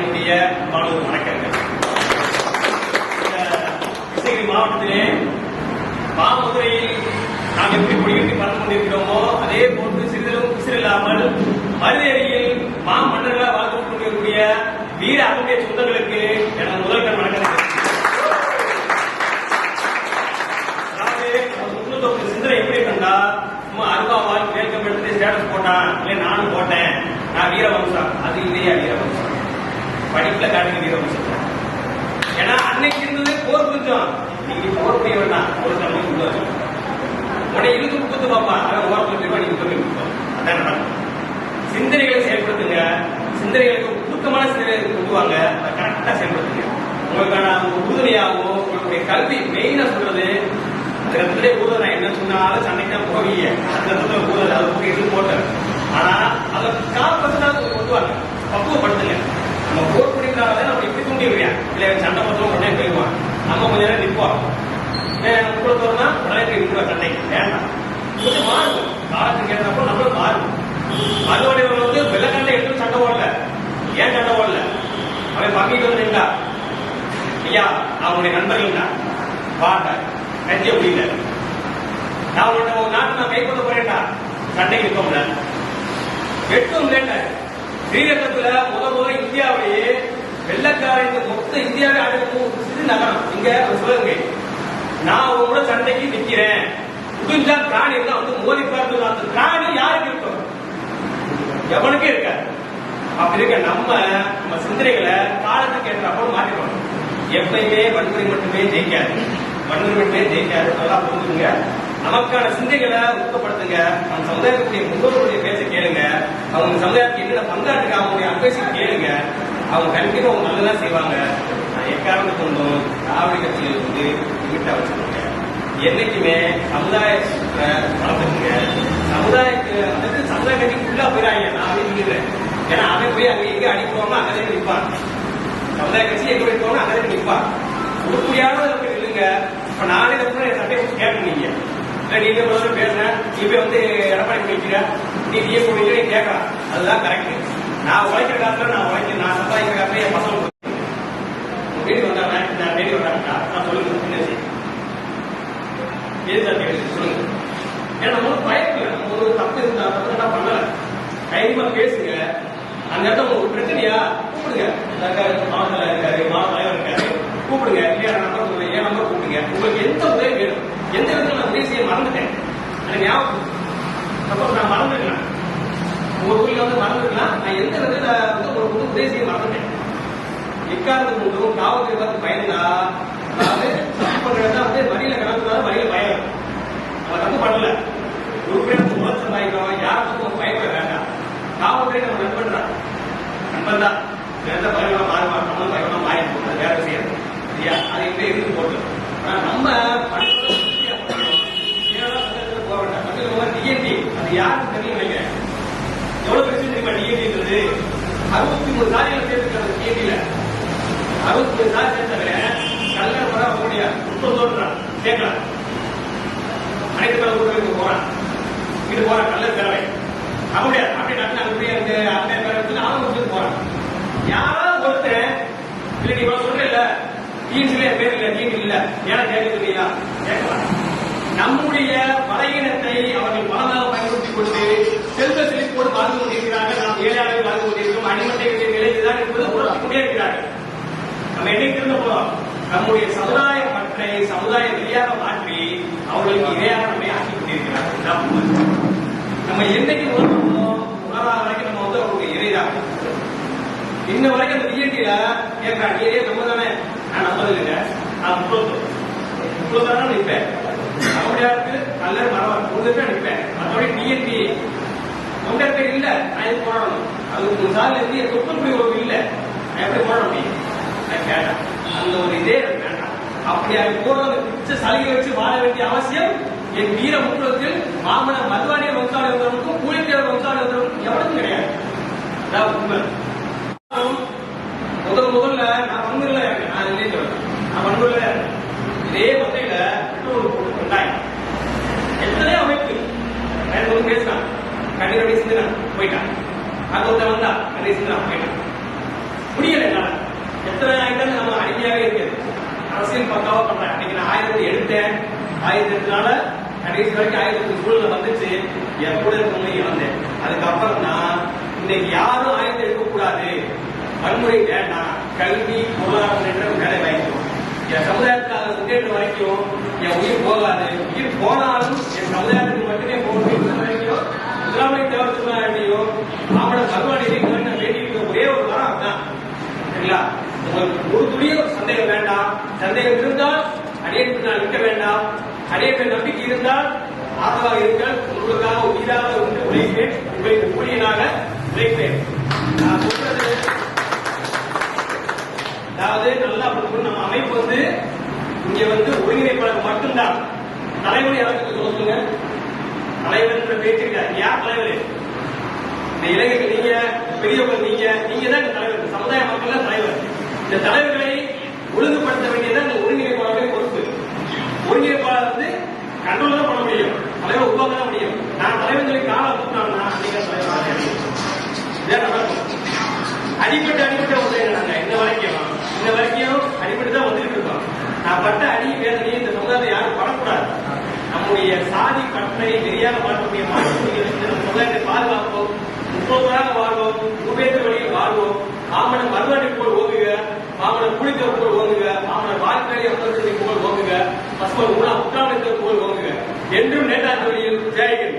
என்னுடைய அன்பான வணக்கங்கள். கிருஷ்ணகிரி மாவட்டத்திலே மாமதுரையில் நாம் எப்படி கொடிகட்டி பறந்து கொண்டிருக்கிறோமோ அதே போன்று சிறிதளவும் பிசிறில்லாமல் மருதேரியில் மாமன்னர்களாக வாழ்ந்து கொண்டிருக்கக்கூடிய வீர அருடைய சொந்தங்களுக்கு எனது முதல் கண் வணக்கம் சிந்தனை எப்படி கண்டா சும்மா அருவாவால் கேட்கப்பட்டு ஸ்டேட்டஸ் போட்டான் இல்லை நானும் போட்டேன் நான் வீரவம்சம் அது இல்லையா வீரவம்சம்? படிப்புல காட்டுங்க வீரவம்சம் ஏன்னா அன்னைக்கு இருந்தது போர் புரிஞ்சோம் நீங்க போர் புரிய வேண்டாம். ஒரு சமயம் உள்ள உடனே இழுத்து குத்து பார்ப்பான் அவன் ஓரத்தில் போய் நீங்க போய் அதான் நடக்கும். சிந்தனைகளை செயல்படுத்துங்க. சிந்தனைகளுக்கு உருக்கமான சிந்தனை கொடுத்துவாங்க அதை கரெக்டா செயல்படுத்துங்க. உங்களுக்கான உறுதுணையாகவும் உங்களுடைய கல்வி மெயினா சொல்றது அந்த உறுதுணை நான் என்ன சொன்னாலும் சண்டைக்கு தான் போவீங்க அந்த இடத்துல ஊழல் அதை போய் இது போட்டேன் ஆனா அதை காப்பத்தான் கொண்டு வாங்க பக்குவப்படுத்துங்க நம்ம போர் பிடிக்கிறாங்க நம்ம இப்படி தூண்டி விடுறேன் இல்லை சண்டை மொத்தம் உடனே போயிடுவான் நம்ம கொஞ்ச நேரம் நிற்பான் கொடுத்தோம்னா தோணுனா உடனே போய் நிற்கிற சண்டைக்கு வேண்டாம். கொஞ்சம் மாறும் காலத்துக்கு ஏற்றப்போ நம்மளும் மாறும் மறுபடியும் வந்து வெள்ளக்கண்டை எடுத்து சண்டை ஓடல ஏன் சண்டை ஓடல அவன் பங்கிட்டு வந்து நின்றா? ஐயா நான் உன்னுடைய நண்பர்கள்டா வாட்டா கட்சியை முடியல நான் உன்னை உன் நாட்டு நான் கைப்பற்ற போறேன்டா. சண்டைக்கு நிற்கோம்ல வெட்டும் லேட்ட ஸ்ரீரங்கத்துல முத முத மொத்த இந்தியாவே அடங்கும் ஒரு சிறு நகரம் இங்க ஒரு சிவகங்கை நான் அவங்க கூட சண்டைக்கு நிக்கிறேன். முடிஞ்சா பிராணி இருந்தா வந்து மோதி பார்த்து அந்த பிராணி யாருக்கு இருக்கும்? எவனுக்கு இருக்காது. அப்படி இருக்க நம்ம நம்ம சிந்தனைகளை காலத்துக்கு ஏற்றாப்போ மாற்றிக்கணும். எப்பயுமே வன்முறை மட்டுமே ஜெயிக்காது. வன்முறை மட்டுமே ஜெயிக்காது. நல்லா புரிஞ்சுங்க நமக்கான சிந்தைகளை ஊக்கப்படுத்துங்க. நம்ம சமுதாயத்துடைய முன்னோர்களுடைய பேச்சை கேளுங்க. அவங்க சமுதாயத்துக்கு என்னென்ன பங்காற்றுக்காக அவங்களுடைய அட்வைஸ் கேளுங்க. அவங்க கண்டிப்பா அவங்க நல்லதான் செய்வாங்க. நான் கொண்டும் திராவிட கட்சிகள் வந்து லிமிட்டா வச்சுக்கோங்க என்னைக்குமே சமுதாயத்தை வளர்த்துக்குங்க சமுதாயத்துக்கு அதாவது சமுதாய கட்சிக்குள்ளா போயிடாங்க நான் அப்படின்னு நிற்கிறேன் ஏன்னா அவன் போய் அங்க எங்க அடிப்போம்னா அங்கே நிற்பான் சமுதாய கட்சி எங்க போயிருக்கோம்னா அங்கே நிற்பான் உருப்படியான இல்லைங்க. இப்ப நானே கூட என் சட்டையை வச்சு கேட்கணும் இல்ல நீங்க முதல்ல பேசுறேன் இப்ப வந்து எடப்பாடி வைக்கிற நீ நீ போடுங்க நீ கேட்கலாம். அதுதான் கரெக்ட் நான் உழைக்கிற காலத்துல நான் உழைக்க நான் சம்பாதிக்கிற காலத்துல என் பசங்க வீடு வீட்டுக்கு வந்தாங்க நான் தேடி வந்தாங்க நான் சொல்லுங்க என்ன செய்ய? ஏன் சார் சொல்லுங்க. ஏன்னா நம்ம ஒரு பயப்படல. நம்ம ஒரு தப்பு இருந்தா தப்பு நான் பண்ணல? தைரியமா பேசுங்க. அந்த இடத்துல ஒரு பிரச்சனையா? கூப்பிடுங்க. இந்த மாவட்ட இருக்காரு மாவட்ட தலைவர் இருக்காரு. கூப்பிடுங்க. ஏன் நம்பர் சொல்லுங்க என் நம்பர் கூப்பிடுங்க? உங்களுக்கு எந்த உதவி வேணும். எந்த விதத்தில் நான் உதவி செய்ய மறந்துட்டேன். எனக்கு ஞாபகம் சப்போஸ் நான் மறந்துருக்கலாம் உங்க ஊர்ல வந்து மறந்துருக்கலாம் நான் எந்த விதத்துல வந்து உங்களுக்கு வந்து உதவி கொண்டும் காவல்துறை பார்த்து பயந்தா அதாவது தப்பு பண்றதா வந்து வழியில கலந்துனாலும் வழியில பயம் நம்ம தப்பு பண்ணல. உறுப்பினர் முதல் சம்பாதிக்கிறோம் யாருக்கும் பயப்பட வேண்டாம். காவல்துறை நம்ம நண்பன் தான் நண்பன் தான். எந்த பயமா மாறுமா நம்ம பயமா மாறி போகிறது வேற விஷயம். இல்லையா அது எப்படி இருந்து போட்டு ஆனா நம்ம டிஎன்டி அது யாருக்கு தெரியும் எவ்வளவு பிரச்சனை தெரியுமா டிஎன்டின்றது அறுபத்தி மூணு சாதிகளை சேர்த்துக்கிறது டிஎன்டில அறுபத்தி மூணு சாதி சேர்த்தவங்க கல்யாணம் பண்ண முடியாது. முப்பது தோன்றான் சேர்க்கலாம். அனைத்து பேர் ஊர்களுக்கு போறான் இது போறான் கல்லர் பேரவை அவன் அப்படி நடந்து அங்க போய் அங்க அந்த பேரை வச்சு அவன் முடிச்சுட்டு போறான். யாராவது ஒருத்தர் இல்ல நீ இவ்வளவு சொல்ற இல்ல டிஎன்சில பேர் இல்ல டிஎன்சி இல்ல. ஏன்னா கேட்க நம்முடைய சமுதாய மக்களை சமுதாய வெளியாக மாற்றி அவர்களுக்கு இரையாக நம்மை ஆக்கி கொண்டிருக்கிறார் நம்ம என்னைக்கு உணர்வோமோ உணராத வரைக்கும் நம்ம வந்து அவங்களுக்கு இறைதான். இன்ன வரைக்கும் அந்த டிஎன்டில கேட்கிறான் நீ ஏன் நம்ம தானே? நான் நம்பது இல்லைங்க நான் முப்பது முப்பது தானே நிற்பேன். நம்முடையாருக்கு நல்ல மரம் மூணு பேர் நிற்பேன். மற்றபடி டிஎன்டி தொண்டர் பேர் இல்ல. நான் இது போடணும் அது மூணு சார்ல இருந்து என் சொத்து ஒரு இல்ல. நான் எப்படி போட முடியும்? நான் கேட்டேன். அந்த ஒரு இதே வேண்டாம். அப்படி அது போடுறது பிச்சை சலுகை வச்சு வாழ வேண்டிய அவசியம் என் வீர முக்குளத்தில் மாமன மதுவானிய வம்சாவளிவர்களுக்கும் கூலித்தேவர் வம்சாவளிவர்களுக்கும் எவனுக்கும் கிடையாது. அதான் உண்மை. முதல் முதல்ல நான் வன்முறையில நான் இல்லைன்னு சொல்றேன். நான் வன்முறையில இதே மத்தையில பெட்ரோல் போட்டு கொண்டாய் எத்தனையோ அமைப்பு. எனக்கு வந்து பேசினான் கண்ணீர் அப்படி சிந்தினான் போயிட்டான். அங்க ஒருத்தன் வந்தா கண்ணீர் சிந்தினான் போயிட்டான். முடியல என்னால. எத்தனை ஆயிரத்திலும் நம்ம உறுதியாவே இருக்குது அரசியல் பக்காவா பண்றேன். அன்னைக்கு நான் ஆயிரத்தி எடுத்தேன் ஆயிரத்தி கடைசி வரைக்கும் ஆயிரத்தி சூழல வந்துச்சு. என் கூட இருக்கவங்க இழந்தேன். அதுக்கப்புறம் தான் இன்னைக்கு யாரும் ஆயிரத்தி எடுக்கக்கூடாது. வன்முறை வேண்டாம். கல்வி பொருளாதாரம் வேலை வாய்க்கும் என் சமுதாயத்துக்காக முன்னேற்ற வரைக்கும் என் உயிர் போகாது. உயிர் போனாலும் என் சமுதாயத்துக்கு மட்டுமே போகணும் வரைக்கும் முதலாமை தேவத்துமாண்டியோ அவனோட பகவானியை வேண்டிட்டு ஒரே ஒரு வரம் அதுதான். சரிங்களா? உங்களுக்கு ஒரு துளிய சந்தேகம் வேண்டாம். சந்தேகம் இருந்தால் அடியேற்கு நான் நிற்க வேண்டாம். அடியேற்ற நம்பிக்கை இருந்தால் ஆதரவாக இருங்கள். உங்களுக்காக உயிராக உண்டு உழைப்பேன். உங்களுக்கு ஊழியனாக உழைப்பேன். நான் சொல்றது அதாவது நல்லா நம்ம அமைப்பு வந்து இங்க வந்து ஒருங்கிணைப்பாளர் மட்டும்தான். தலைவர் யாருக்கு சொல்லுங்க? தலைவர் என்ற பேச்சு யார் தலைவர்? இந்த இளைஞர்கள் நீங்க பெரியவங்க நீங்க. நீங்க தான் தலைவர். சமுதாய மக்கள் தான் தலைவர். இந்த தலைவர்களை ஒழுங்குபடுத்த வேண்டியது இந்த ஒருங்கிணைப்பாளருடைய பொறுப்பு. ஒருங்கிணைப்பாளர் வந்து கண்ட்ரோல் தான் பண்ண முடியும். தலைவர் உருவாக்க தான் முடியும். நான் தலைவர்களை காலை கூப்பிட்டாங்கன்னா அன்னைக்கு தலைவர் அடிப்பட்டு அடிப்பட்ட ஒன்று அடிப்பட்டு இன்ன வரைக்கும் இன்ன வரைக்கும் அடிப்பட்டு தான் வந்துட்டு இருக்கோம். நான் பட்ட அடி வேதனையை இந்த சமுதாயத்தை யாரும் படக்கூடாது. நம்முடைய சாதி பற்றை தெரியாத மாற்றக்கூடிய மாற்றக்கூடிய இந்த சமுதாயத்தை பாதுகாப்போம். முப்பது வாழ்வோம். உபேத வழியில் வாழ்வோம். மாமன மறுவாட்டை மாமன குளிக்கிற போல் ஓங்குக மாமன வாழ்க்கையை போல் ஓங்குங்க பசுமன் உணா உற்றாமத்தை போல் ஓங்குங்க என்றும் நேதாஜி வழியில் ஜெயகன்